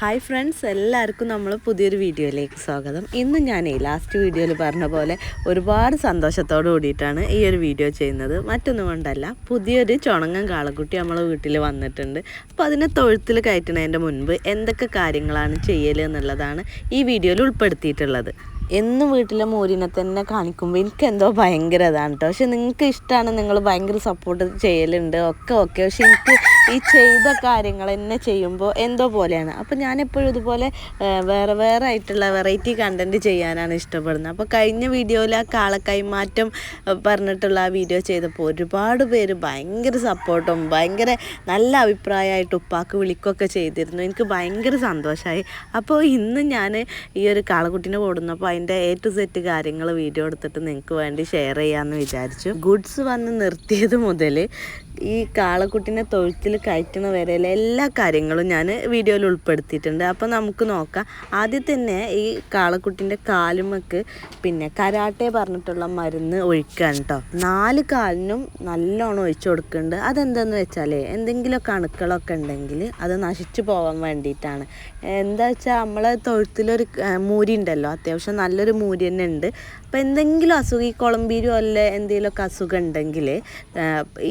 Hi friends എല്ലാവർക്കും നമ്മൾ പുതിയൊരു വീഡിയോയിലേക്ക് സ്വാഗതം. ഇന്ന് ഞാൻ ഈ ലാസ്റ്റ് വീഡിയോയിൽ പറഞ്ഞ പോലെ ഒരുപാട് സന്തോഷത്തോട് കൂടിയിട്ടാണ് ഈ ഒരു വീഡിയോ ചെയ്യുന്നത്. മറ്റൊന്നും കൊണ്ടല്ല പുതിയൊരു ചുണങ്ങൻ കാളക്കുട്ടി നമ്മളെ വീട്ടിൽ വന്നിട്ടുണ്ട്. അപ്പോൾ അതിനെ തൊഴുത്തിൽ കയറ്റുന്നതിന്റെ മുൻപ് എന്തൊക്കെ കാര്യങ്ങളാണ് ചെയ്യൽ എന്നുള്ളതാണ് ഈ വീഡിയോയിൽ ഉൾപ്പെടുത്തിയിട്ടുള്ളത്. എന്നും വീട്ടിലെ മോരിനെ തന്നെ കാണിക്കുമ്പോൾ എനിക്ക് എന്തോ ഭയങ്കര ഇതാണ് കേട്ടോ പക്ഷെ നിങ്ങൾക്ക് ഇഷ്ടമാണ് നിങ്ങൾ ഭയങ്കര സപ്പോർട്ട് ചെയ്യലുണ്ട് ഒക്കെ ഓക്കെ പക്ഷെ എനിക്ക് ഈ ചെയ്ത കാര്യങ്ങൾ എന്നെ ചെയ്യുമ്പോൾ എന്തോ പോലെയാണ്. അപ്പോൾ ഞാനെപ്പോഴും ഇതുപോലെ വേറെ വേറെ ആയിട്ടുള്ള വെറൈറ്റി കണ്ടന്റ് ചെയ്യാനാണ് ഇഷ്ടപ്പെടുന്നത്. അപ്പോൾ കഴിഞ്ഞ വീഡിയോയിൽ ആ കാളക്കൈമാറ്റം പറഞ്ഞിട്ടുള്ള ആ വീഡിയോ ചെയ്തപ്പോൾ ഒരുപാട് പേര് ഭയങ്കര സപ്പോർട്ടും ഭയങ്കര നല്ല അഭിപ്രായമായിട്ട് ഉപ്പാക്ക് വിളിക്കുകയൊക്കെ ചെയ്തിരുന്നു. എനിക്ക് ഭയങ്കര സന്തോഷമായി. അപ്പോൾ ഇന്ന് ഞാൻ ഈ ഒരു കാളക്കുട്ടിനെ ഓടുന്നപ്പോൾ അതിന്റെ എ ടു സെറ്റ് കാര്യങ്ങൾ വീഡിയോ എടുത്തിട്ട് നിങ്ങൾക്ക് വേണ്ടി ഷെയർ ചെയ്യാമെന്ന് വിചാരിച്ചു. ഗുഡ്സ് വന്ന് നിർത്തിയത് മുതൽ ഈ കാളക്കുട്ടിനെ തൊഴുത്തിൽ കയറ്റണ വരെയുള്ള എല്ലാ കാര്യങ്ങളും ഞാൻ വീഡിയോയിൽ ഉൾപ്പെടുത്തിയിട്ടുണ്ട്. അപ്പോൾ നമുക്ക് നോക്കാം. ആദ്യം തന്നെ ഈ കാളക്കുട്ടിന്റെ കാലുമക്ക് പിന്നെ കരാട്ടെ പറഞ്ഞിട്ടുള്ള മരുന്ന് ഒഴിക്കുകയാണ് കേട്ടോ നാല് കാലിനും നല്ലോണം ഒഴിച്ചു കൊടുക്കുന്നുണ്ട്. അതെന്താന്ന് വെച്ചാലേ എന്തെങ്കിലുമൊക്കെ അണുക്കളൊക്കെ ഉണ്ടെങ്കിൽ അത് നശിച്ചു പോകാൻ വേണ്ടിയിട്ടാണ്. എന്താ വെച്ചാൽ നമ്മളെ തൊഴുത്തിലൊരു മൂരി ഉണ്ടല്ലോ? അത്യാവശ്യം നല്ലൊരു മൂരി തന്നെ ഉണ്ട്. അപ്പോൾ എന്തെങ്കിലും അസുഖം ഈ കുളമ്പീരും അല്ല എന്തെങ്കിലുമൊക്കെ അസുഖം ഉണ്ടെങ്കിൽ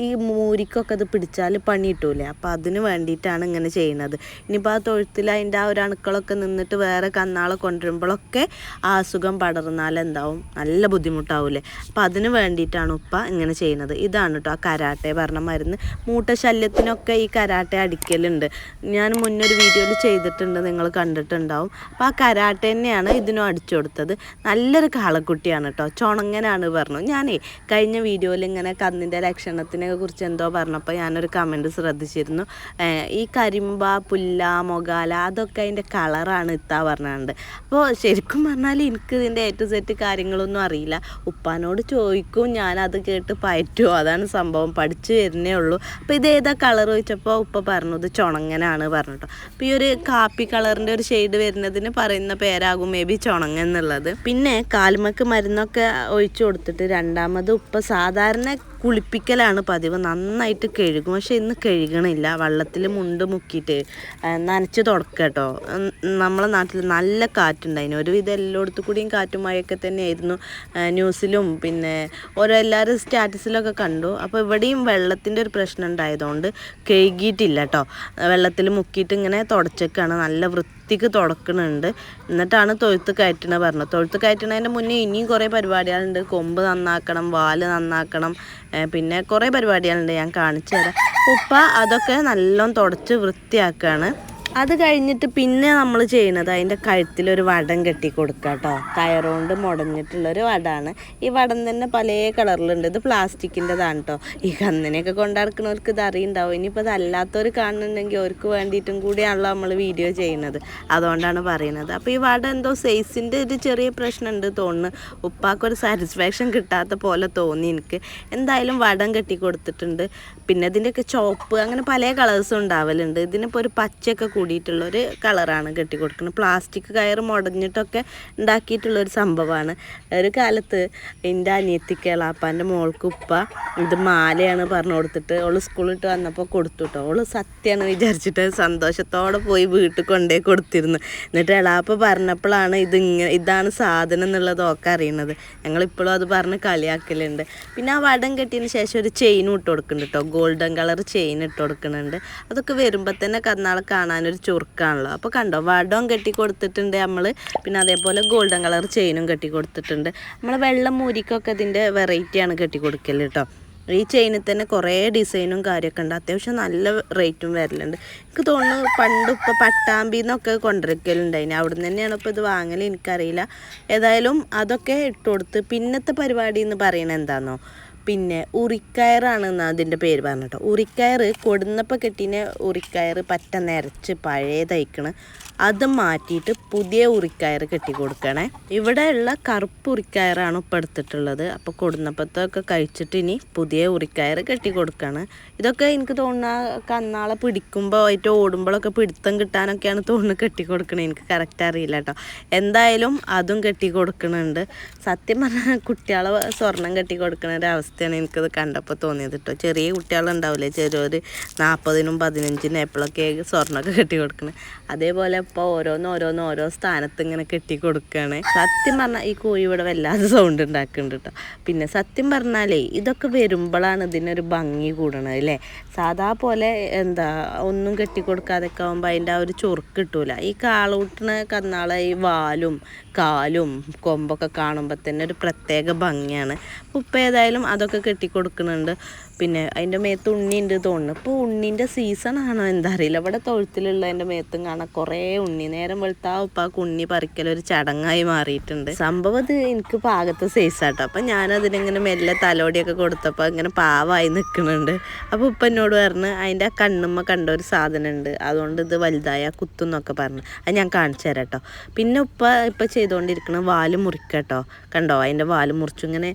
ഈ മൂരിക്കൊക്കെ അത് പിടിച്ചാൽ പണി കിട്ടൂലേ? അപ്പോൾ അതിന് വേണ്ടിയിട്ടാണ് ഇങ്ങനെ ചെയ്യുന്നത്. ഇനിയിപ്പോൾ ആ തൊഴുത്തിൽ അതിന്റെ ആ ഒരു അണുക്കളൊക്കെ നിന്നിട്ട് വേറെ കന്നാളെ കൊണ്ടുവരുമ്പോഴൊക്കെ ആ അസുഖം പടർന്നാൽ എന്താവും? നല്ല ബുദ്ധിമുട്ടാവൂലേ? അപ്പോൾ അതിന് വേണ്ടിയിട്ടാണ് ഉപ്പ ഇങ്ങനെ ചെയ്യുന്നത്. ഇതാണ് കേട്ടോ ആ കരാട്ടെ പറഞ്ഞ മരുന്ന്. മൂട്ട ശല്യത്തിനൊക്കെ ഈ കരാട്ടെ അടിക്കലുണ്ട്. ഞാൻ മുന്നൊരു വീഡിയോയിൽ ചെയ്തിട്ടുണ്ട് നിങ്ങൾ കണ്ടിട്ടുണ്ടാവും. അപ്പോൾ ആ കരാട്ടെ തന്നെയാണ് ഇതിനും അടിച്ചു കൊടുത്തത്. നല്ലൊരു കാളക്കുട്ടിയാണ് കേട്ടോ ചുണങ്ങനാണ് പറഞ്ഞു. ഞാനേ കഴിഞ്ഞ വീഡിയോയിൽ ഇങ്ങനെ കന്നിന്റെ ലക്ഷണത്തിനെ കുറിച്ച് എന്തോ പറഞ്ഞപ്പോൾ ഞാനൊരു കമന്റ് ശ്രദ്ധിച്ചിരുന്നു. ഈ കരിമ്പ പുല്ല മൊകാല അതൊക്കെ അതിന്റെ കളറാണ് ഇത്താ പറഞ്ഞുണ്ട്. അപ്പോൾ ശരിക്കും പറഞ്ഞാൽ എനിക്ക് ഇതിന്റെ എ ടു സെറ്റ് കാര്യങ്ങളൊന്നും അറിയില്ല. ഉപ്പാനോട് ചോദിക്കും ഞാനത് കേട്ട് പയറ്റുമോ അതാണ് സംഭവം. പഠിച്ചു വരുന്നേ ഉള്ളൂ. അപ്പോൾ ഇത് ഏതാ കളർ ചോദിച്ചപ്പോൾ ഉപ്പ പറഞ്ഞു ഇത് ചുണങ്ങനാണ് പറഞ്ഞിട്ടോ. അപ്പോൾ ഈ ഒരു കാപ്പി കളറിന്റെ ഒരു ഷെയ്ഡ് വരുന്നതിന് പറയുന്ന പേരാകും മേ ബി ചുണങ്ങ എന്നുള്ളത്. പിന്നെ കാൽമക്ക് മരുന്നൊക്കെ ഒഴിച്ചു കൊടുത്തിട്ട് രണ്ടാമത് ഉപ്പ് സാധാരണ കുളിപ്പിക്കലാണ് പതിവ്. നന്നായിട്ട് കഴുകും. പക്ഷെ ഇന്ന് കഴുകണില്ല. വെള്ളത്തിൽ മുണ്ട് മുക്കിയിട്ട് നനച്ച് തുടക്കുക കേട്ടോ. നമ്മളെ നാട്ടിൽ നല്ല കാറ്റുണ്ടായിരുന്നു ഒരുവിധം എല്ലായിടത്തു കൂടിയും കാറ്റും മഴയൊക്കെ തന്നെയായിരുന്നു ന്യൂസിലും. പിന്നെ ഓരോ എല്ലാവരും സ്റ്റാറ്റസിലൊക്കെ കണ്ടു. അപ്പോൾ ഇവിടെയും വെള്ളത്തിന്റെ ഒരു പ്രശ്നം ഉണ്ടായതുകൊണ്ട് കഴുകിയിട്ടില്ല കേട്ടോ. വെള്ളത്തിൽ മുക്കിയിട്ട് ഇങ്ങനെ തുടച്ചൊക്കെയാണ് നല്ല വൃത്തിക്ക് തുടക്കണുണ്ട്. എന്നിട്ടാണ് തൊഴുത്ത് കയറ്റണ പറഞ്ഞത്. തൊഴുത്ത് കയറ്റണതിന്റെ മുന്നേ ഇനിയും കുറേ പരിപാടികളുണ്ട്. കൊമ്പ് നന്നാക്കണം വാൽ നന്നാക്കണം പിന്നെ കുറേ പരിപാടികളുണ്ട് ഞാൻ കാണിച്ചു തരാം. ഉപ്പ അതൊക്കെ നല്ലോണം തുടച്ച് വൃത്തിയാക്കുകയാണ് അത് കഴിഞ്ഞിട്ട് പിന്നെ നമ്മൾ ചെയ്യുന്നത് അതിന്റെ കഴുത്തിലൊരു വടം കെട്ടി കൊടുക്കുക കേട്ടോ. കയറുകൊണ്ട് മുടഞ്ഞിട്ടുള്ളൊരു വടമാണ് ഈ വടം തന്നെ പല കളറിലുണ്ട്. ഇത് പ്ലാസ്റ്റിക്കിന്റെതാണ് കേട്ടോ. ഈ കന്നിനെയൊക്കെ കൊണ്ടടക്കുന്നവർക്ക് ഇത് അറിയുണ്ടാവും. ഇനിയിപ്പോൾ അതല്ലാത്തവർ കാണുന്നുണ്ടെങ്കിൽ അവർക്ക് വേണ്ടിയിട്ടും കൂടിയാണല്ലോ നമ്മൾ വീഡിയോ ചെയ്യുന്നത്. അതുകൊണ്ടാണ് പറയുന്നത്. അപ്പോൾ ഈ വടം എന്തോ സൈസിന്റെ ഒരു ചെറിയ പ്രശ്നമുണ്ട് തോന്നുന്നു. ഉപ്പാക്കൊരു സാറ്റിസ്ഫാക്ഷൻ കിട്ടാത്ത പോലെ തോന്നി എനിക്ക്. എന്തായാലും വടം കെട്ടി കൊടുത്തിട്ടുണ്ട്. പിന്നെ ഇതിന്റെയൊക്കെ ചോപ്പ് അങ്ങനെ പല കളേഴ്സും ഉണ്ടാവലുണ്ട്. ഇതിനിപ്പോൾ ഒരു പച്ചയൊക്കെ കൂടിയിട്ടുള്ള ഒരു കളറാണ് കെട്ടി കൊടുക്കുന്നത് പ്ലാസ്റ്റിക് കയർ മുടഞ്ഞിട്ടൊക്കെ ഉണ്ടാക്കിയിട്ടുള്ളൊരു സംഭവമാണ്. ഒരു കാലത്ത് എന്റെ അനിയത്തിക്ക് എളാപ്പാന്റെ മോൾക്ക് ഉപ്പ ഇത് മാലയാണ് പറഞ്ഞു കൊടുത്തിട്ട് ഓൾ സ്കൂളിട്ട് വന്നപ്പോൾ കൊടുത്തു കേട്ടോ ഓൾ സത്യമാണ് വിചാരിച്ചിട്ട് സന്തോഷത്തോടെ പോയി വീട്ടിൽ കൊണ്ടേ കൊടുത്തിരുന്നു. എന്നിട്ട് എളാപ്പ പറഞ്ഞപ്പോഴാണ് ഇത് ഇങ്ങനെ ഇതാണ് സാധനം എന്നുള്ളത് ഒക്കെ അറിയുന്നത് ഞങ്ങളിപ്പോഴും അത് പറഞ്ഞ് കളിയാക്കലുണ്ട്. പിന്നെ ആ വടം കെട്ടിയതിന് ശേഷം ഒരു ചെയിനും ഇട്ട് കൊടുക്കുന്നുണ്ട് കേട്ടോ ഗോൾഡൻ കളർ ചെയിൻ ഇട്ട് കൊടുക്കുന്നുണ്ട്. അതൊക്കെ വരുമ്പോൾ തന്നെ കന്നാളെ കാണാനൊരു ചുറുക്കാണല്ലോ. അപ്പോൾ കണ്ടോ വടവും കെട്ടി കൊടുത്തിട്ടുണ്ട് നമ്മൾ പിന്നെ അതേപോലെ ഗോൾഡൻ കളർ ചെയിനും കെട്ടി കൊടുത്തിട്ടുണ്ട്. നമ്മൾ വെള്ളം മൂരിക്കൊക്കെ ഇതിന്റെ വെറൈറ്റിയാണ് കെട്ടി കൊടുക്കൽ കേട്ടോ ഈ ചെയിനിൽ തന്നെ കുറേ ഡിസൈനും കാര്യമൊക്കെ ഉണ്ട്. അത്യാവശ്യം നല്ല റേറ്റും വരലുണ്ട്. എനിക്ക് തോന്നുന്നു പണ്ട് ഇപ്പോൾ പട്ടാമ്പിന്നൊക്കെ കൊണ്ടിരിക്കലുണ്ടായിന് അവിടെ നിന്ന് തന്നെയാണ് ഇപ്പോൾ ഇത് വാങ്ങൽ എനിക്കറിയില്ല. ഏതായാലും അതൊക്കെ ഇട്ട് കൊടുത്ത് പിന്നത്തെ പരിപാടി എന്ന് പറയുന്നത് എന്താണെന്നോ പിന്നെ ഉറിക്കയറാണ് അതിന്റെ പേര് പറഞ്ഞിട്ടോ ഉറിക്കയർ കൊടുന്നപ്പോൾ കെട്ടിനെ ഉറിക്കയർ പറ്റ നിരച്ച് പഴയ തയ്ക്കണ് അത് മാറ്റിയിട്ട് പുതിയ ഉറിക്കയർ കെട്ടി കൊടുക്കണേ ഇവിടെ ഉള്ള കറുപ്പ് ഉറിക്കയറാണ് ഇപ്പോൾ എടുത്തിട്ടുള്ളത്. അപ്പോൾ കൊടുന്നപ്പത്തൊക്കെ കഴിച്ചിട്ട് ഇനി പുതിയ ഉറിക്കയർ കെട്ടി കൊടുക്കണം ഇതൊക്കെ എനിക്ക് തോന്നുന്ന കന്നാളെ പിടിക്കുമ്പോൾ ആയിട്ട് ഓടുമ്പോഴൊക്കെ പിടുത്തം കിട്ടാനൊക്കെയാണ് തോന്നുന്നു കെട്ടി കൊടുക്കണത് എനിക്ക് കറക്റ്റ് അറിയില്ല കേട്ടോ. എന്തായാലും അതും കെട്ടി കൊടുക്കണുണ്ട് സത്യം പറഞ്ഞാൽ കുട്ടികളെ സ്വർണം കെട്ടി കൊടുക്കുന്ന ഒരു അവസ്ഥയാണ് എനിക്കത് കണ്ടപ്പോൾ തോന്നിയത് കേട്ടോ. ചെറിയ കുട്ടികളുണ്ടാവില്ലേ? ചെറിയൊരു നാൽപ്പതിനും പതിനഞ്ചിനും എപ്പോഴൊക്കെ സ്വർണമൊക്കെ കെട്ടി കൊടുക്കണത് അതേപോലെ ഇപ്പോൾ ഓരോന്ന് ഓരോന്ന് ഓരോ സ്ഥാനത്ത് ഇങ്ങനെ കെട്ടി കൊടുക്കുകയാണ് സത്യം പറഞ്ഞാൽ ഈ കോഴി ഇവിടെ വല്ലാതെ സൗണ്ട് ഉണ്ടാക്കുന്നുണ്ട് കേട്ടോ പിന്നെ സത്യം പറഞ്ഞാലേ ഇതൊക്കെ വരുമ്പോഴാണ് ഇതിനൊരു ഭംഗി കൂടണത് അല്ലേ സാധാ പോലെ എന്താ ഒന്നും കെട്ടി കൊടുക്കാതൊക്കെ ആകുമ്പോൾ അതിന്റെ ആ ഒരു ചൊറുക്ക് കിട്ടൂല. ഈ കാളൂട്ടിന് കന്നാളെ ഈ വാലും കാലും കൊമ്പൊക്കെ കാണുമ്പോൾ തന്നെ ഒരു പ്രത്യേക ഭംഗിയാണ്. ഉപ്പ ഏതായാലും അതൊക്കെ കെട്ടി കൊടുക്കുന്നുണ്ട് പിന്നെ അതിന്റെ മേത്ത് ഉണ്ണി ഉണ്ട് തോന്നുന്നു ഇപ്പോൾ ഉണ്ണീന്റെ സീസണാണോ എന്താ അറിയില്ല. ഇവിടെ തൊഴുത്തിലുള്ള എന്റെ മേത്തും കാണാൻ കുറേ ഉണ്ണി. നേരം വെളുത്താ ഉപ്പാക്ക് ഉണ്ണി പറിക്കൽ ഒരു ചടങ്ങായി മാറിയിട്ടുണ്ട്. സംഭവം ഇത് എനിക്ക് പാകത്തെ സൈസാട്ടോ അപ്പം ഞാനതിനിങ്ങനെ മെല്ലെ തലോടിയൊക്കെ കൊടുത്തപ്പോൾ ഇങ്ങനെ പാവായി നിൽക്കുന്നുണ്ട്. അപ്പോൾ ഉപ്പ എന്നോട് പറഞ്ഞ് അതിന്റെ ആ കണ്ണുമ്മ കണ്ട ഒരു സാധനമുണ്ട്. അതുകൊണ്ട് ഇത് വലുതായ കുത്തുന്നൊക്കെ പറഞ്ഞു. അത് ഞാൻ കാണിച്ചു തരാം കേട്ടോ പിന്നെ ഉപ്പ ഇപ്പം ചെയ്തുകൊണ്ടിരിക്കണം വാൽ മുറിക്കട്ടോ. കണ്ടോ? അതിന്റെ വാൽ മുറിച്ചു ഇങ്ങനെ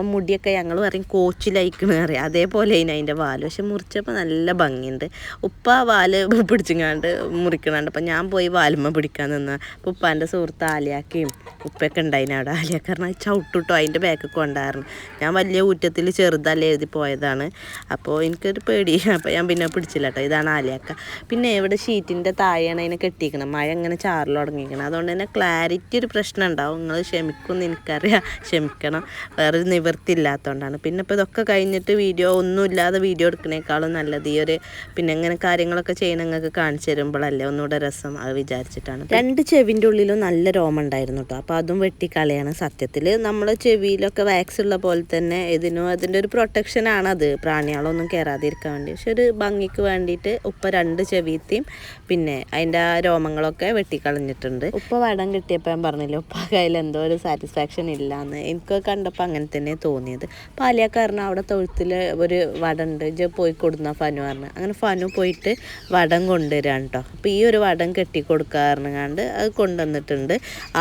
നമ്മളെ മുടിയൊക്കെ ഞങ്ങൾ പറയും കോച്ചിലയക്കണ അറിയാം അതേപോലെ അതിന് അതിന്റെ വാൽ. പക്ഷെ മുറിച്ചപ്പോൾ നല്ല ഭംഗിയുണ്ട്. ഉപ്പ വാൽ പിടിച്ചിങ്ങാണ്ട് മുറിക്കണുണ്ട്. അപ്പം ഞാൻ പോയി വാലുമ്മ പിടിക്കാൻ നിന്ന. അപ്പോൾ ഉപ്പാന്റെ സുഹൃത്ത് ആലിയാക്കയും ഉപ്പയൊക്കെ ഉണ്ടായിന് അവിടെ. ആലിയാക്ക പറഞ്ഞാൽ ചവിട്ടിട്ടോ അതിന്റെ ബാക്കൊക്കെ കൊണ്ടായിരുന്നു ഞാൻ വലിയ ഊറ്റത്തിൽ ചെറുതല്ല എഴുതി പോയതാണ്. അപ്പോൾ എനിക്കൊരു പേടി. അപ്പോൾ ഞാൻ പിന്നെ പിടിച്ചില്ല കേട്ടോ. ഇതാണ് ആലിയാക്ക. പിന്നെ ഇവിടെ ഷീറ്റിന്റെ താഴെയാണ് അതിനെ കെട്ടിയിരിക്കണം മഴ അങ്ങനെ ചാറിൽ തുടങ്ങിയിരിക്കണം. അതുകൊണ്ട് തന്നെ ക്ലാരിറ്റി ഒരു പ്രശ്നം ഉണ്ടാവും. നിങ്ങൾ ക്ഷമിക്കുമെന്ന് എനിക്കറിയാം. ക്ഷമിക്കണം. വേറൊരു നിവൃത്തി ഇല്ലാത്തതുകൊണ്ടാണ് പിന്നെ ഇപ്പോൾ ഇതൊക്കെ കഴിഞ്ഞിട്ട് വീഡിയോ ഒന്നും ഇല്ലാതെ വീഡിയോ എടുക്കുന്നേക്കാളും നല്ലത് ഈ ഒരു പിന്നെ ഇങ്ങനെ കാര്യങ്ങളൊക്കെ ചെയ്യണം നിങ്ങൾക്ക് കാണിച്ചു തരുമ്പോഴല്ലേ ഒന്നുകൂടെ രസം അത് വിചാരിച്ചിട്ടാണ്. രണ്ട് ചെവിന്റെ ഉള്ളിലും നല്ല രോമം ഉണ്ടായിരുന്നു കേട്ടോ അപ്പോൾ അതും വെട്ടിക്കളയാണ് സത്യത്തിൽ നമ്മൾ ചെവിയിലൊക്കെ വാക്സ് ഉള്ള പോലെ തന്നെ ഇതിനും അതിന്റെ ഒരു പ്രൊട്ടക്ഷനാണ് അത് പ്രാണികളൊന്നും കയറാതിരിക്കാൻ വേണ്ടി. പക്ഷെ ഒരു ഭംഗിക്ക് വേണ്ടിയിട്ട് ഉപ്പ രണ്ട് ചെവിയത്തെയും പിന്നെ അതിന്റെ ആ രോമങ്ങളൊക്കെ വെട്ടിക്കളഞ്ഞിട്ടുണ്ട്. ഉപ്പ വടം കിട്ടിയപ്പോൾ ഞാൻ പറഞ്ഞില്ല ഉപ്പ കയ്യിൽ എന്തോ ഒരു സാറ്റിസ്ഫാക്ഷൻ ഇല്ലാന്ന്. എനിക്ക് കണ്ടപ്പോൾ അങ്ങനെ തന്നെ തോന്നിയത്. പാലിയാക്കാരന് അവിടെ തൊഴുത്തിൽ ഒരു വടണ്ട്. ഇജ പോയി കൊടുന്ന ഫനു പറഞ്ഞു. അങ്ങനെ ഫനു പോയിട്ട് വടം കൊണ്ടുവരാൻ കേട്ടോ അപ്പോൾ ഈ ഒരു വടം കെട്ടി കൊടുക്കാറുണ്ട് അത് കൊണ്ടുവന്നിട്ടുണ്ട്.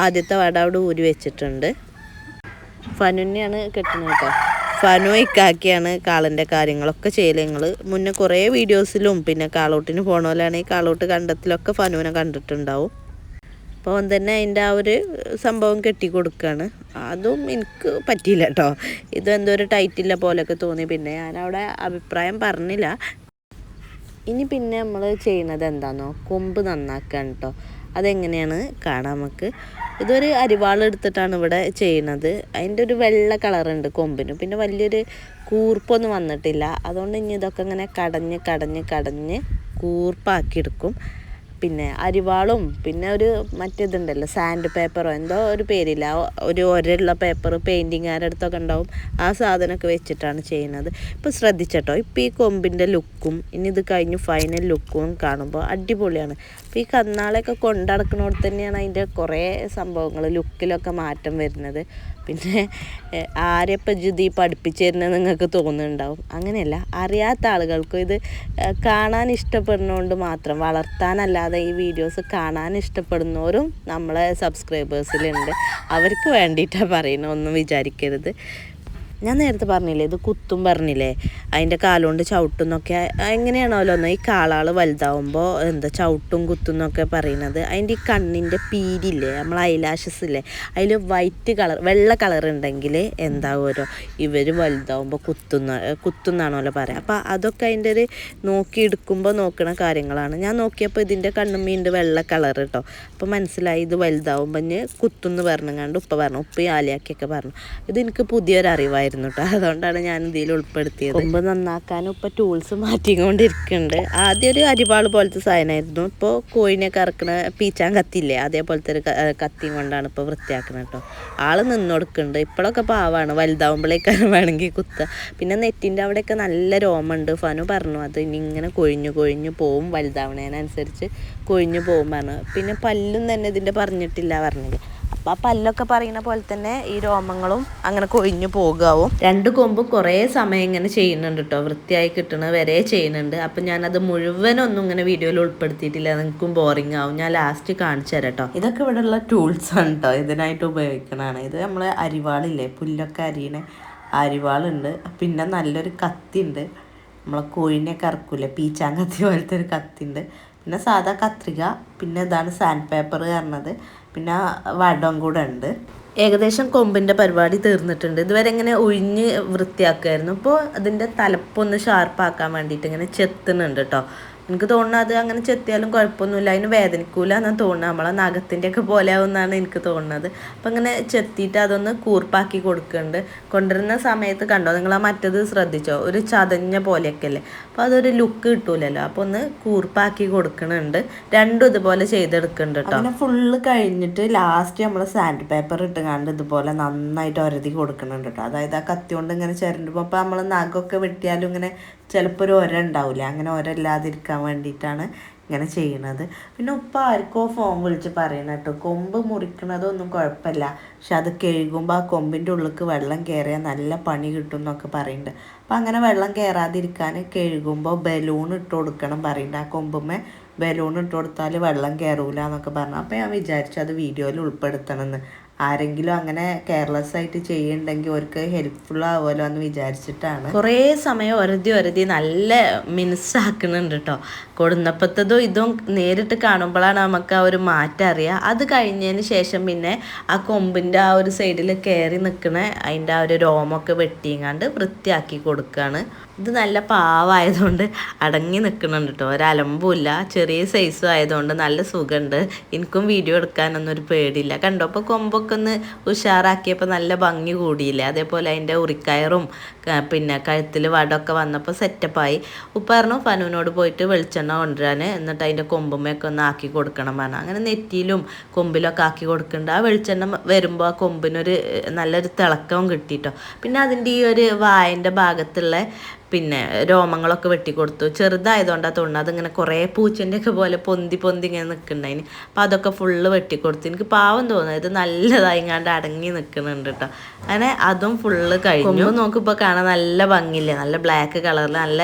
ആദ്യത്തെ വട അവിടെ ഊരി വെച്ചിട്ടുണ്ട്. ഫനുവിനെയാണ് കെട്ടുന്നത് കേട്ടോ ഫനു ഇക്കാക്കിയാണ് കാളിന്റെ കാര്യങ്ങളൊക്കെ ചെയ്യൽ. ഞങ്ങൾ മുന്നേ കുറേ വീഡിയോസിലും പിന്നെ കാളോട്ടിന് പോണ പോലെയാണ് കാളോട്ട് കണ്ടത്തിലൊക്കെ ഫനുവിനെ കണ്ടിട്ടുണ്ടാവും. അപ്പോൾ അവൻ തന്നെ അതിന്റെ ആ ഒരു സംഭവം കെട്ടി കൊടുക്കുകയാണ് അതും എനിക്ക് പറ്റിയില്ല കേട്ടോ ഇത് എന്തോ ഒരു ടൈറ്റില്ല പോലെയൊക്കെ തോന്നി. പിന്നെ ഞാനവിടെ അഭിപ്രായം പറഞ്ഞില്ല. ഇനി പിന്നെ നമ്മൾ ചെയ്യുന്നത് എന്താണെന്നോ കൊമ്പ് നന്നാക്കാൻ കേട്ടോ അതെങ്ങനെയാണ്? കാണാൻ നമുക്ക്. ഇതൊരു അരിവാൾ എടുത്തിട്ടാണ് ഇവിടെ ചെയ്യുന്നത്. അതിന്റെ ഒരു വെള്ള കളറുണ്ട് കൊമ്പിന്. പിന്നെ വലിയൊരു കൂർപ്പൊന്നും വന്നിട്ടില്ല. അതുകൊണ്ട് ഇനി ഇതൊക്കെ ഇങ്ങനെ കടഞ്ഞ് കടഞ്ഞ് കടഞ്ഞ് കൂർപ്പാക്കിയെടുക്കും. പിന്നെ അരിവാളും പിന്നെ ഒരു മറ്റേതുണ്ടല്ലോ സാൻഡ് പേപ്പറോ എന്തോ ഒരു പേരില്ല. ഒരു ഒരയുള്ള പേപ്പർ പെയിന്റിങ്ങാരുടെ അടുത്തൊക്കെ ഉണ്ടാവും. ആ സാധനമൊക്കെ വെച്ചിട്ടാണ് ചെയ്യുന്നത്. ഇപ്പോൾ ശ്രദ്ധിച്ചട്ടോ ഇപ്പോൾ ഈ കൊമ്പിന്റെ ലുക്കും ഇനി ഇത് കഴിഞ്ഞ് ഫൈനൽ ലുക്കും കാണുമ്പോൾ അടിപൊളിയാണ്. ഈ കന്നാളൊക്കെ കൊണ്ടടക്കണോട് തന്നെയാണ് അതിന്റെ കുറേ സംഭവങ്ങൾ ലുക്കിലൊക്കെ മാറ്റം വരുന്നത്. പിന്നെ ആരെപ്പം ജ്യുതി പഠിപ്പിച്ചു തരുന്നത് നിങ്ങൾക്ക് തോന്നുന്നുണ്ടാവും. അങ്ങനെയല്ല അറിയാത്ത ആളുകൾക്കും ഇത് കാണാൻ ഇഷ്ടപ്പെടുന്നതുകൊണ്ട് മാത്രം വളർത്താനല്ലാതെ ഈ വീഡിയോസ് കാണാൻ ഇഷ്ടപ്പെടുന്നവരും നമ്മളെ സബ്സ്ക്രൈബേഴ്സിലുണ്ട്. അവർക്ക് വേണ്ടിയിട്ടാണ് പറയുന്നത് ഒന്നും വിചാരിക്കരുത്. ഞാൻ നേരത്തെ പറഞ്ഞില്ലേ ഇത് കുത്തും പറഞ്ഞില്ലേ അതിന്റെ കാലുകൊണ്ട് ചവിട്ടുന്നൊക്കെ എങ്ങനെയാണല്ലോ ഒന്ന് ഈ കാളാൾ വലുതാവുമ്പോൾ എന്താ ചവിട്ടും കുത്തും എന്നൊക്കെ പറയുന്നത്. അതിന്റെ ഈ കണ്ണിന്റെ പീരില്ലേ നമ്മൾ ഐലാഷസ് ഇല്ലേ അതിൽ വൈറ്റ് കളർ വെള്ള കളർ ഉണ്ടെങ്കിൽ എന്താവുമല്ലോ ഇവർ വലുതാവുമ്പോൾ കുത്തുന്ന കുത്തുന്നാണല്ലോ പറയുക അപ്പോൾ അതൊക്കെ അതിന്റെ ഒരു നോക്കി എടുക്കുമ്പോൾ നോക്കണ കാര്യങ്ങളാണ്. ഞാൻ നോക്കിയപ്പോൾ ഇതിന്റെ കണ്ണും വീണ്ടും വെള്ള കളർ കേട്ടോ അപ്പോൾ മനസ്സിലായി ഇത് വലുതാവുമ്പോൾ കുത്തുന്ന് കണ്ട് ഉപ്പ പറഞ്ഞു ഉപ്പ് ആലിയാക്കിയൊക്കെ പറഞ്ഞു. ഇത് എനിക്ക് പുതിയൊരു അറിവായിരുന്നു കേട്ടോ. അതുകൊണ്ടാണ് ഞാൻ ഇതിൽ ഉൾപ്പെടുത്തിയത്. കൊമ്പ് നന്നാക്കാൻ ഇപ്പോൾ ടൂൾസ് മാറ്റിക്കൊണ്ടിരിക്കുന്നുണ്ട്. ആദ്യം ഒരു അരിവാൾ പോലത്തെ സാധനമായിരുന്നു. ഇപ്പോൾ കോഴിനെ കറക്കണ പീച്ചാൻ കത്തില്ലേ അതേപോലത്തെ ഒരു കത്തിയും കൊണ്ടാണ് ഇപ്പോൾ വൃത്തിയാക്കുന്നത് കേട്ടോ. ആൾ നിന്ന് കൊടുക്കുന്നുണ്ട് ഇപ്പോഴൊക്കെ പാവാണ്. വലുതാവുമ്പോഴേക്കാണ് വേണമെങ്കിൽ കുത്തുക. പിന്നെ നെറ്റിന്റെ അവിടെയൊക്കെ നല്ല രോമമുണ്ട്. ഫനു പറഞ്ഞു അത് ഇനി ഇങ്ങനെ കൊഴിഞ്ഞു കൊഴിഞ്ഞു പോവും. വലുതാവണേനനുസരിച്ച് കൊഴിഞ്ഞു പോകും പറഞ്ഞു. പിന്നെ പല്ലും തന്നെ ഇതിന്റെ പറഞ്ഞിട്ടില്ല പറഞ്ഞില്ല. അപ്പോൾ ആ പല്ലൊക്കെ പറയുന്ന പോലെ തന്നെ ഈ രോമങ്ങളും അങ്ങനെ കൊഴിഞ്ഞു പോകാവും രണ്ട് കൊമ്പും കുറേ സമയം ഇങ്ങനെ ചെയ്യുന്നുണ്ട് കേട്ടോ വൃത്തിയായി കിട്ടണ വരെ ചെയ്യുന്നുണ്ട്. അപ്പം ഞാനത് മുഴുവനൊന്നും ഇങ്ങനെ വീഡിയോയിൽ ഉൾപ്പെടുത്തിയിട്ടില്ല. നിങ്ങൾക്കും ബോറിംഗ് ആവും. ഞാൻ ലാസ്റ്റ് കാണിച്ചു തരാം കേട്ടോ ഇതൊക്കെ ഇവിടെയുള്ള ടൂൾസ് ആണ് കേട്ടോ ഇതിനായിട്ട് ഉപയോഗിക്കണതാണ്. ഇത് നമ്മളെ അരിവാളില്ലേ? പുല്ലൊക്കെ അരിയണ അരിവാളുണ്ട്. പിന്നെ നല്ലൊരു കത്തി ഉണ്ട് നമ്മളെ കോഴിനെ കറക്കൂലേ? പീച്ചാങ്കത്തി പോലത്തെ ഒരു കത്തി ഉണ്ട് പിന്നെ സാധാ കത്രിക പിന്നെ ഇതാണ് സാൻഡ് പേപ്പർ പറഞ്ഞത്. പിന്നെ വടം കൂടെ ഉണ്ട്. ഏകദേശം കൊമ്പിന്റെ പരിപാടി തീർന്നിട്ടുണ്ട്. ഇതുവരെ ഇങ്ങനെ ഒഴിഞ്ഞ് വൃത്തിയാക്കുമായിരുന്നു ഇപ്പോൾ അതിന്റെ തലപ്പൊന്ന് ഷാർപ്പാക്കാൻ വേണ്ടിയിട്ട് ഇങ്ങനെ ചെത്തുന്നുണ്ട് കേട്ടോ എനിക്ക് തോന്നുന്നത് അത് അങ്ങനെ ചെത്തിയാലും കുഴപ്പമൊന്നുമില്ല. അതിന് വേദനിക്കൂല എന്നാണ് തോന്നുന്നത് നമ്മളെ നഖത്തിന്റെയൊക്കെ പോലെ ആവുമെന്നാണ് എനിക്ക് തോന്നുന്നത്. അപ്പം അങ്ങനെ ചെത്തിയിട്ട് അതൊന്ന് കൂർപ്പാക്കി കൊടുക്കുന്നുണ്ട്. കൊണ്ടുവരുന്ന സമയത്ത് കണ്ടോ നിങ്ങൾ ആ മറ്റത് ശ്രദ്ധിച്ചോ? ഒരു ചതഞ്ഞ പോലെയൊക്കെ അല്ലേ? അപ്പോൾ അതൊരു ലുക്ക് കിട്ടൂലല്ലോ. അപ്പോൾ ഒന്ന് കൂർപ്പാക്കി കൊടുക്കുന്നുണ്ട്. രണ്ടും ഇതുപോലെ ചെയ്തെടുക്കുന്നുണ്ട് കേട്ടോ അങ്ങനെ ഫുള്ള് കഴിഞ്ഞിട്ട് ലാസ്റ്റ് നമ്മൾ സാൻഡ് പേപ്പർ ഇട്ട് കണ്ട് ഇതുപോലെ നന്നായിട്ട് ഒരതി കൊടുക്കുന്നുണ്ട് കേട്ടോ അതായത് ആ കത്തി കൊണ്ട് ഇങ്ങനെ ചിരണ്ടുമ്പോൾ അപ്പോൾ നമ്മൾ നഖമൊക്കെ വെട്ടിയാലും ഇങ്ങനെ ചിലപ്പോൾ ഒരു ഒര ഉണ്ടാവില്ല അങ്ങനെ ഒര ഇല്ലാതിരിക്കാൻ വേണ്ടിയിട്ടാണ് ഇങ്ങനെ ചെയ്യണത്. പിന്നെ ഉപ്പ ആർക്കോ ഫോൺ വിളിച്ച് പറയുന്നത് കേട്ടോ. കൊമ്പ് മുറിക്കണതൊന്നും കുഴപ്പമില്ല. പക്ഷെ അത് കഴുകുമ്പോൾ ആ കൊമ്പിന്റെ ഉള്ളിലേക്ക് വെള്ളം കയറിയാൽ നല്ല പണി കിട്ടും എന്നൊക്കെ പറയുന്നുണ്ട് അപ്പം അങ്ങനെ വെള്ളം കയറാതിരിക്കാൻ കഴുകുമ്പോൾ ബലൂൺ ഇട്ട് കൊടുക്കണം പറയുന്നുണ്ട് ആ കൊമ്പുമ്മേ ബലൂൺ ഇട്ട് കൊടുത്താൽ വെള്ളം കയറൂല എന്നൊക്കെ പറഞ്ഞു. അപ്പോൾ ഞാൻ വിചാരിച്ചു അത് വീഡിയോയിൽ ഉൾപ്പെടുത്തണമെന്ന് ആരെങ്കിലും അങ്ങനെ കെയർലെസ് ആയിട്ട് ചെയ്യണ്ടെങ്കിൽ അവർക്ക് ഹെൽപ്ഫുൾ ആവുമല്ലോ എന്ന് വിചാരിച്ചിട്ടാണ്. കുറേ സമയം ഒരതി ഒരതി നല്ല മിനുസാക്കുന്നുണ്ട് കേട്ടോ കൊടുന്നപ്പത്തതും ഇതും നേരിട്ട് കാണുമ്പോഴാണ് നമുക്ക് ആ ഒരു മാറ്റം അറിയുക അത് കഴിഞ്ഞതിന് ശേഷം പിന്നെ ആ കൊമ്പിന്റെ ആ ഒരു സൈഡിൽ കയറി നിൽക്കണ അതിന്റെ ആ ഒരു രോമൊക്കെ വെട്ടിയെങ്ങാണ്ട് വൃത്തിയാക്കി കൊടുക്കുകയാണ് ഇത് നല്ല പാവായതുകൊണ്ട് അടങ്ങി നിൽക്കുന്നുണ്ട് കേട്ടോ ഒരലമ്പുമില്ല ചെറിയ സൈസും ആയതുകൊണ്ട് നല്ല സുഖമുണ്ട് എനിക്കും വീഡിയോ എടുക്കാനൊന്നും ഒരു പേടിയില്ല. കണ്ടോ? അപ്പോൾ കൊമ്പൊക്കെ ഒന്ന് ഉഷാറാക്കിയപ്പോൾ നല്ല ഭംഗി കൂടിയില്ലേ? അതേപോലെ അതിന്റെ ഉറിക്കയറും പിന്നെ കഴുത്തിൽ വടമൊക്കെ വന്നപ്പോൾ സെറ്റപ്പായി ഉപ്പായിരുന്നു ഫനുവിനോട് പോയിട്ട് വെളിച്ചെണ്ണ കൊണ്ടുവരാൻ എന്നിട്ട് അതിന്റെ കൊമ്പുമ്മയൊക്കെ ഒന്ന് ആക്കി കൊടുക്കണം പറഞ്ഞു. അങ്ങനെ നെറ്റിയിലും കൊമ്പിലൊക്കെ ആക്കി കൊടുക്കുന്നുണ്ട്. ആ വെളിച്ചെണ്ണ വരുമ്പോൾ ആ കൊമ്പിനൊരു നല്ലൊരു തിളക്കവും കിട്ടിയിട്ടോ പിന്നെ അതിന്റെ ഈ ഒരു വായന്റെ ഭാഗത്തുള്ള പിന്നെ രോമങ്ങളൊക്കെ വെട്ടിക്കൊടുത്തു. ചെറുതായതുകൊണ്ടാണ് തോന്നുന്നത്. അതിങ്ങനെ കുറേ പൂച്ചന്റെ ഒക്കെ പോലെ പൊന്തി പൊന്തി ഇങ്ങനെ നിൽക്കുന്നുണ്ടായിന്. അപ്പോൾ അതൊക്കെ ഫുള്ള് വെട്ടിക്കൊടുത്തു. എനിക്ക് പാവം തോന്നുന്നു. ഇത് നല്ലതായി നല്ലതായിങ്ങാണ്ട് അടങ്ങി നിൽക്കുന്നുണ്ട് കേട്ടോ. അങ്ങനെ അതും ഫുള്ള് കഴിഞ്ഞു. നോക്കിപ്പോൾ കാണാൻ നല്ല ഭംഗിയില്ലേ? നല്ല ബ്ലാക്ക് കളറിൽ നല്ല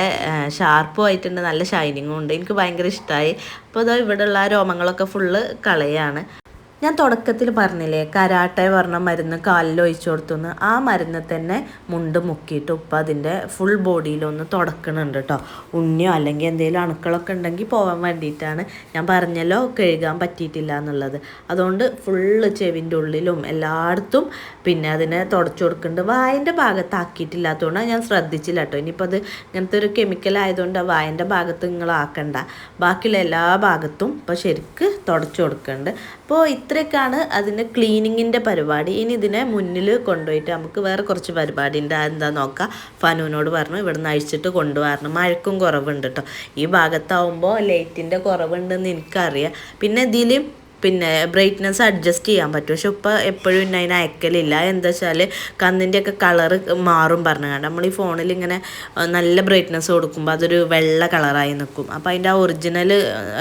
ഷാർപ്പും ആയിട്ടുണ്ട്. നല്ല ഷൈനിങ്ങും ഉണ്ട്. എനിക്ക് ഭയങ്കര ഇഷ്ടമായി അപ്പോൾ അതോ ഇവിടെയുള്ള ആ രോമങ്ങളൊക്കെ ഫുള്ള് കളയാണ്. ഞാൻ തുടക്കത്തിൽ പറഞ്ഞില്ലേ കരാട്ടെ പറഞ്ഞ മരുന്ന് കാലിൽ ഒഴിച്ചു കൊടുത്തുനിന്ന് ആ മരുന്ന് തന്നെ മുണ്ട് മുക്കിയിട്ട് ഉപ്പ അതിന്റെ ഫുൾ ബോഡിയിലൊന്ന് തുടക്കണുണ്ട് കേട്ടോ ഉണ്ണിയോ അല്ലെങ്കിൽ എന്തെങ്കിലും അണുക്കളൊക്കെ ഉണ്ടെങ്കിൽ പോകാൻ വേണ്ടിയിട്ടാണ് ഞാൻ പറഞ്ഞല്ലോ കഴുകാൻ പറ്റിയിട്ടില്ല എന്നുള്ളത്. അതുകൊണ്ട് ഫുള്ള് ചെവിന്റെ ഉള്ളിലും എല്ലായിടത്തും പിന്നെ അതിനെ തുടച്ചു കൊടുക്കുന്നുണ്ട്. വായന്റെ ഭാഗത്താക്കിയിട്ടില്ലാത്തതുകൊണ്ട് ഞാൻ ശ്രദ്ധിച്ചില്ല കേട്ടോ ഇനിയിപ്പോൾ അത് ഇങ്ങനത്തെ ഒരു കെമിക്കൽ ആയതുകൊണ്ട് വായന്റെ ഭാഗത്ത് നിങ്ങൾ ആക്കണ്ട ബാക്കിയുള്ള എല്ലാ ഭാഗത്തും ഇപ്പോൾ ശരിക്ക് തുടച്ചു കൊടുക്കുന്നുണ്ട്. അപ്പോൾ ഇത്രയൊക്കെയാണ് അതിന്റെ ക്ലീനിങ്ങിന്റെ പരിപാടി. ഇനി ഇതിനെ മുന്നിൽ കൊണ്ടുപോയിട്ട് നമുക്ക് വേറെ കുറച്ച് പരിപാടി ഉണ്ട് എന്താ നോക്കാം. ഫനുവിനോട് പറഞ്ഞു ഇവിടുന്ന് അഴിച്ചിട്ട് കൊണ്ടുപോകാറുണ്ട് മഴക്കും കുറവുണ്ട് കേട്ടോ ഈ ഭാഗത്താവുമ്പോൾ ലൈറ്റിന്റെ കുറവുണ്ടെന്ന് എനിക്കറിയാം. പിന്നെ ഇതിൽ പിന്നെ ബ്രൈറ്റ്നസ് അഡ്ജസ്റ്റ് ചെയ്യാൻ പറ്റും. പക്ഷെ ഇപ്പം എപ്പോഴും ഇന്നെ അതിന് അയക്കലില്ല. എന്താ വെച്ചാൽ കണ്ണിന്റെ ഒക്കെ കളറ് മാറും പറഞ്ഞു കണ്ട നമ്മൾ ഈ ഫോണിൽ ഇങ്ങനെ നല്ല ബ്രൈറ്റ്നസ് കൊടുക്കുമ്പോൾ അതൊരു വെള്ള കളറായി നിൽക്കും അപ്പോൾ അതിന്റെ ആ ഒറിജിനൽ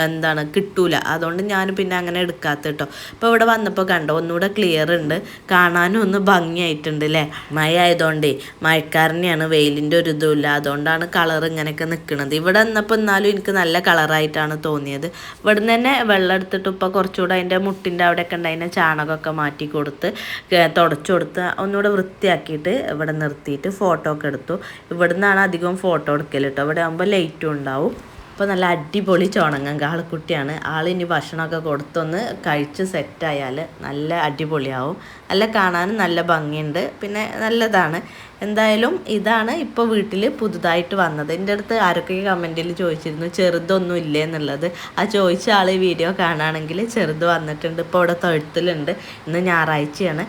എന്താണ് കിട്ടൂല. അതുകൊണ്ട് ഞാൻ പിന്നെ അങ്ങനെ എടുക്കാത്ത കേട്ടോ. ഇപ്പോൾ ഇവിടെ വന്നപ്പോൾ കണ്ടോ ഒന്നുകൂടെ ക്ലിയർ ഉണ്ട് കാണാനും ഒന്ന് ഭംഗിയായിട്ടുണ്ട് അല്ലേ മഴ ആയതുകൊണ്ടേ മഴക്കാരനെയാണ് വെയിലിന്റെ ഒരു ഇതുമില്ല അതുകൊണ്ടാണ് കളർ ഇങ്ങനെയൊക്കെ നിൽക്കുന്നത് ഇവിടെ വന്നപ്പോൾ എന്നാലും എനിക്ക് നല്ല കളറായിട്ടാണ് തോന്നിയത്. ഇവിടുന്ന് തന്നെ വെള്ളം എടുത്തിട്ട് ഇപ്പോൾ കുറച്ചുകൂടെ അതിന്റെ മുട്ടിന്റെ അവിടെയൊക്കെ ഉണ്ടായിരുന്ന ചാണകമൊക്കെ മാറ്റി കൊടുത്ത് തുടച്ചു കൊടുത്ത് ഒന്നുകൂടെ വൃത്തിയാക്കിയിട്ട് ഇവിടെ നിർത്തിയിട്ട് ഫോട്ടോ ഒക്കെ എടുത്തു. ഇവിടുന്നാണ് അധികം ഫോട്ടോ എടുക്കൽ കേട്ടോ ഇവിടെ ആകുമ്പോൾ ലൈറ്റും ഉണ്ടാവും. അപ്പോൾ നല്ല അടിപൊളി ചോണങ്ങൻ കാളക്കുട്ടിയാണ്. ആളിനി ഭക്ഷണമൊക്കെ കൊടുത്തൊന്ന് കഴിച്ച് സെറ്റായാൽ നല്ല അടിപൊളിയാവും. നല്ല കാണാനും നല്ല ഭംഗിയുണ്ട്. പിന്നെ നല്ലതാണ്. എന്തായാലും ഇതാണ് ഇപ്പോൾ വീട്ടിൽ പുതുതായിട്ട് വന്നത്. എന്റെ അടുത്ത് ആരൊക്കെ കമന്റിൽ ചോദിച്ചിരുന്നു ചെറുതൊന്നും ഇല്ലേ എന്നുള്ളത്. ആ ചോദിച്ച ആൾ ഈ വീഡിയോ കാണുകയാണെങ്കിൽ ചെറുത് വന്നിട്ടുണ്ട് ഇപ്പോൾ അവിടെ തൊഴുത്തിലുണ്ട്. ഇന്ന് ഞായറാഴ്ചയാണ്.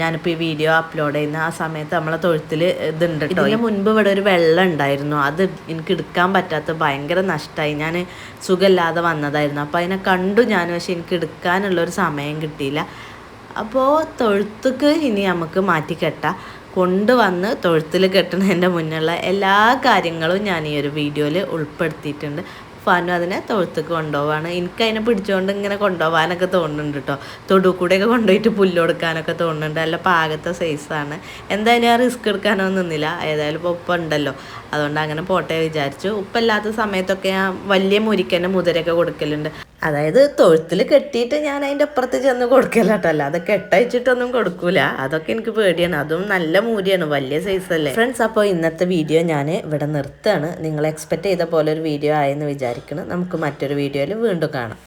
ഞാനിപ്പോൾ ഈ വീഡിയോ അപ്ലോഡ് ചെയ്യുന്ന ആ സമയത്ത് നമ്മളെ തൊഴുത്തിൽ ഇതുണ്ട് ഇതിന് മുൻപ് ഇവിടെ ഒരു വെള്ളം ഉണ്ടായിരുന്നു. അത് എനിക്ക് എടുക്കാൻ പറ്റാത്ത ഭയങ്കര നഷ്ടമായി ഞാൻ സുഖമില്ലാതെ വന്നതായിരുന്നു. അപ്പോൾ അതിനെ കണ്ടു ഞാൻ പക്ഷെ എനിക്ക് എടുക്കാനുള്ളൊരു സമയം കിട്ടിയില്ല. അപ്പോൾ തൊഴുത്തുക്ക് ഇനി നമുക്ക് മാറ്റി കെട്ടാം കൊണ്ടുവന്ന് തൊഴുത്തിൽ കെട്ടുന്നതിന്റെ മുന്നുള്ള എല്ലാ കാര്യങ്ങളും ഞാൻ ഈ ഒരു വീഡിയോയിൽ ഉൾപ്പെടുത്തിയിട്ടുണ്ട്. ഫാനും അതിനെ തൊഴുത്തേക്ക് കൊണ്ടുപോവാണ്. എനിക്ക് അതിനെ പിടിച്ചുകൊണ്ട് ഇങ്ങനെ കൊണ്ടുപോകാനൊക്കെ തോന്നുന്നുണ്ട് കേട്ടോ തൊടു കൊണ്ടുപോയിട്ട് പുല്ല് കൊടുക്കാനൊക്കെ തോന്നുന്നുണ്ട്. അല്ല പാകത്തെ സൈസാണ് എന്തായാലും ആ റിസ്ക് എടുക്കാനൊന്നും നിന്നില്ല. ഏതായാലും ഇപ്പോൾ ഉപ്പ ഉണ്ടല്ലോ. അതുകൊണ്ട് അങ്ങനെ പോട്ടെ വിചാരിച്ചു. ഉപ്പല്ലാത്ത സമയത്തൊക്കെ ഞാൻ വലിയ മുരിക്കന്നെ മുതിരൊക്കെ കൊടുക്കലുണ്ട്. അതായത് തൊഴുത്തിൽ കെട്ടിയിട്ട് ഞാൻ അതിന്റെ അപ്പുറത്ത് ചെന്ന് കൊടുക്കില്ല കേട്ടോ അല്ലാതെ കെട്ടയച്ചിട്ടൊന്നും കൊടുക്കൂല. അതൊക്കെ എനിക്ക് പേടിയാണ്. അതും നല്ല മൂരിയാണ് വലിയ സൈസ് അല്ലേ. ഫ്രണ്ട്സ് അപ്പോൾ ഇന്നത്തെ വീഡിയോ ഞാൻ ഇവിടെ നിർത്തുകയാണ്. നിങ്ങൾ എക്സ്പെക്ട് ചെയ്ത പോലെ ഒരു വീഡിയോ ആയെന്ന് വിചാരിക്കണം നമുക്ക് മറ്റൊരു വീഡിയോയിൽ വീണ്ടും കാണാം.